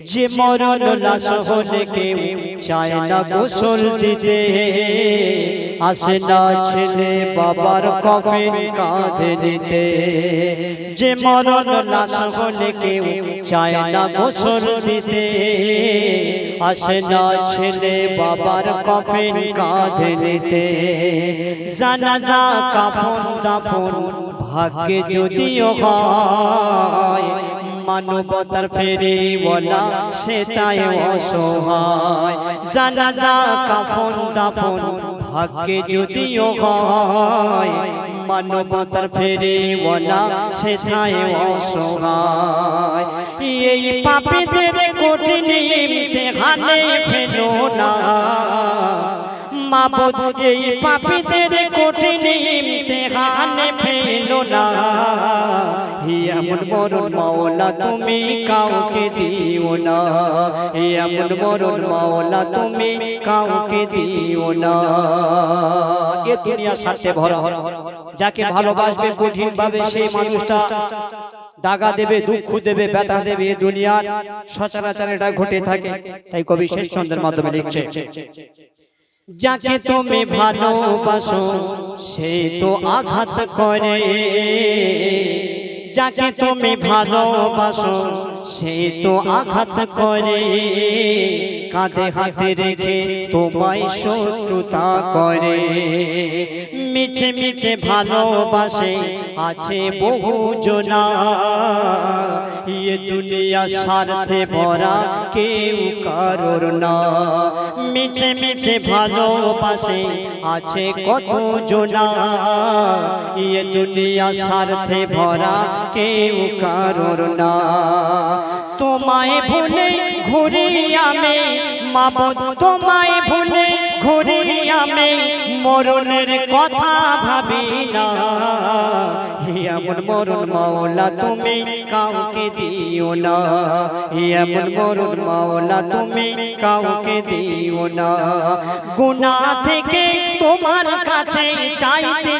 যে মরণ লাশ হলে কেউ চায় না গোসল দিতে আসে না ছেলে বাবার কফিন কাঁধে নিতে। যে মরণ লাশ হলে কেউ চায় না গোসল দিতে আসে না ছেলে বাবার কফিন কাঁধে নিতে। জানাজা কাফন দাফন ভাগ্যে যদিও হয় মানবতার ফেরি বলা সে তাই অসহায় জানাজা কাফন দাফন, ভাগ্যে যদিও হয়, মানবতার ফেরি বলা সে তাই অসহায়। এই পাপীদের কঠিন ইমতিহানে ফেলো না। মাবুদ, এই পাপীদের কঠিন মরণ মাওলা, তুমি কাউকে দিও না। হি এমন মরণ মাওলা, তুমি কাউকে দিও না। এ দুনিয়া সাথে ভরা। যাকে ভালোবাসবে কঠিন ভাবে সেই মানুষটা দাগা দেবে, দুঃখ দেবে, ব্যথা দেবে এ দুনিয়ার। সচরাচর এটা ঘটে থাকে। তাই কবি শেষ ছন্দের মাধ্যমে লিখছে, যাকে তুমি ভালোবাসো, সে তো আঘাত করে। যাকে তুমি ভালোবাসো সে তো আঘাত করে। কাঁধে হাতে রেখে তোমায় শত্রুতা করে। মিছে মিছে ভালোবাসে আছে বহু জনা ইয়ে দুনিয়া স্বার্থে ভরা কেউ কারোর না। মিছে মিছে ভালোবাসে আছে কত জনা ইয়ে দুনিয়া স্বার্থে ভরা কেউ কারোর না। তোমায় ভুলে ঘুরি আমি, মাবুদ, তোমায় ভুলে ঘুরি আমি, মরণের কথা ভাবি না। এমন মরণ মাওলা, তুমি কাউকে দিও না। এমন মরণ মাওলা, তুমি কাউকে দিও না। গুনাহ থেকে তোমার কাছে চাইতেছি